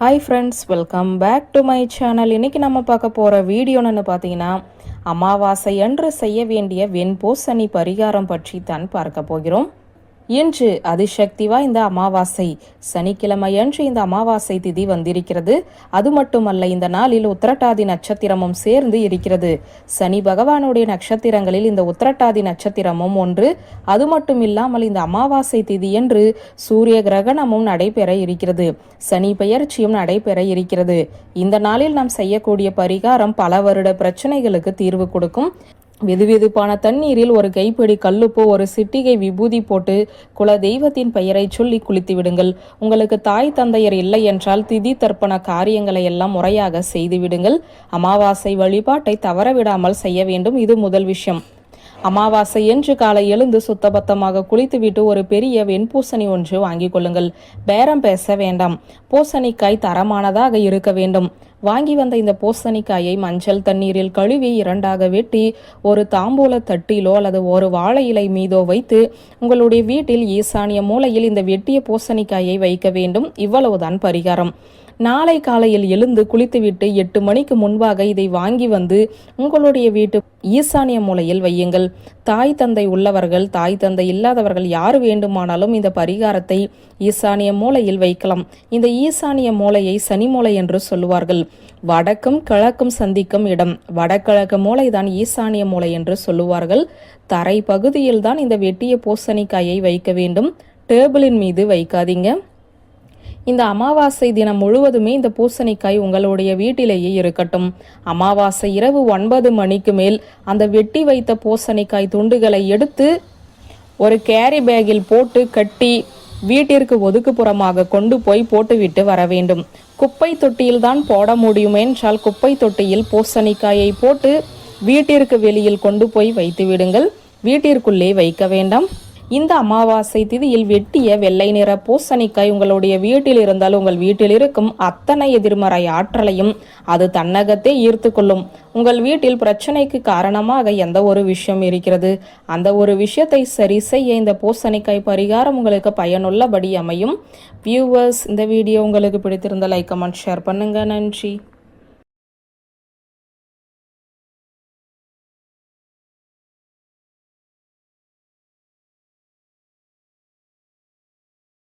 Hi friends welcome back to my channel இன்றைக்கி நம்ம பார்க்க போகிற வீடியோன்னு பார்த்தீங்கன்னா அமாவாசை அன்று செய்ய வேண்டிய வெண்பூசணி பரிகாரம் பற்றி தான் பார்க்க போகிறோம். இன்று அதிசக்தி வாய்ந்த அமாவாசை. சனிக்கிழமை அன்று இந்த அமாவாசை திதி வந்திருக்கிறது. அது மட்டுமல்ல இந்த நாளில் உத்திரட்டாதி நட்சத்திரமும் சேர்ந்து இருக்கிறது. சனி பகவானுடைய நட்சத்திரங்களில் இந்த உத்திரட்டாதி நட்சத்திரமும் ஒன்று. அது மட்டும் இல்லாமல் இந்த அமாவாசை திதி என்று சூரிய கிரகணமும் நடைபெற இருக்கிறது. சனி பெயர்ச்சியும் நடைபெற இருக்கிறது. இந்த நாளில் நாம் செய்யக்கூடிய பரிகாரம் பல வருட பிரச்சனைகளுக்கு தீர்வு கொடுக்கும். வெதுவெதுப்பான தண்ணீரில் ஒரு கைப்பிடி கல்லுப்போ ஒரு சிட்டிகை விபூதி போட்டு குல தெய்வத்தின் பெயரை சொல்லி குளித்து விடுங்கள். உங்களுக்கு தாய் தந்தையர் இல்லை என்றால் திதி தர்ப்பண காரியங்களை எல்லாம் முறையாக செய்து விடுங்கள். அமாவாசை வழிபாட்டை தவறவிடாமல் செய்ய வேண்டும். இது முதல் விஷயம். அமாவாசை என்று காலை எழுந்து சுத்தபத்தமாக குளித்துவிட்டு ஒரு பெரிய வெண்பூசணி ஒன்று வாங்கிக் கொள்ளுங்கள். பேரம் பேச வேண்டாம். பூசணிக்காய் தரமானதாக இருக்க வேண்டும். வாங்கி வந்த இந்த பூசணிக்காயை மஞ்சள் தண்ணீரில் கழுவி இரண்டாக வெட்டி ஒரு தாம்பூல தட்டிலோ அல்லது ஒரு வாழை இலை மீதோ வைத்து உங்களுடைய வீட்டில் ஈசானிய மூலையில் இந்த வெட்டிய பூசணிக்காயை வைக்க வேண்டும். இவ்வளவுதான் பரிகாரம். நாளை காலையில் எழுந்து குளித்துவிட்டு எட்டு மணிக்கு முன்பாக இதை வாங்கி வந்து உங்களுடைய வீட்டு ஈசானிய மூலையில் வையுங்கள். தாய் தந்தை உள்ளவர்கள் தாய் தந்தை இல்லாதவர்கள் யார் வேண்டுமானாலும் இந்த பரிகாரத்தை ஈசானிய மூலையில் வைக்கலாம். இந்த ஈசானிய மூலையை சனி மூலை என்று சொல்லுவார்கள். வடக்கும் கிழக்கும் சந்திக்கும் இடம். வடகிழக்கு மூளைதான் ஈசானிய மூலை என்று சொல்லுவார்கள். தரை பகுதியில் தான் இந்த வெட்டிய பூசணிக்காயை வைக்க வேண்டும். டேபிளின் மீது வைக்காதீங்க. இந்த அமாவாசை தினம் முழுவதுமே இந்த பூசணிக்காய் உங்களுடைய வீட்டிலேயே இருக்கட்டும். அமாவாசை இரவு ஒன்பது மணிக்கு மேல் அந்த வெட்டி வைத்த பூசணிக்காய் துண்டுகளை எடுத்து ஒரு கேரி பேக்கில் போட்டு கட்டி வீட்டிற்கு ஒதுக்குப்புறமாக கொண்டு போய் போட்டுவிட்டு வர வேண்டும். குப்பை தொட்டியில் தான் போட முடியும் என்றால் குப்பை தொட்டியில் பூசணிக்காயை போட்டு வீட்டிற்கு வெளியில் கொண்டு போய் வைத்து விடுங்கள். வீட்டிற்குள்ளே வைக்க வேண்டாம். இந்த அமாவாசை திதியில் வெட்டிய வெள்ளை நிற பூசணிக்காய் உங்களுடைய வீட்டில் இருந்தால் உங்கள் வீட்டில் இருக்கும் அத்தனை எதிர்மறை ஆற்றலையும் அது தன்னகத்தே ஈர்த்து கொள்ளும். உங்கள் வீட்டில் பிரச்சனைக்கு காரணமாக எந்த ஒரு விஷயம் இருக்கிறது? அந்த ஒரு விஷயத்தை சரி செய்ய இந்த பூசணிக்காய் பரிகாரம் உங்களுக்கு பயனுள்ளபடி அமையும். வியூவர்ஸ் இந்த வீடியோ உங்களுக்கு பிடித்திருந்த லைக் கமெண்ட் ஷேர் பண்ணுங்க. நன்றி.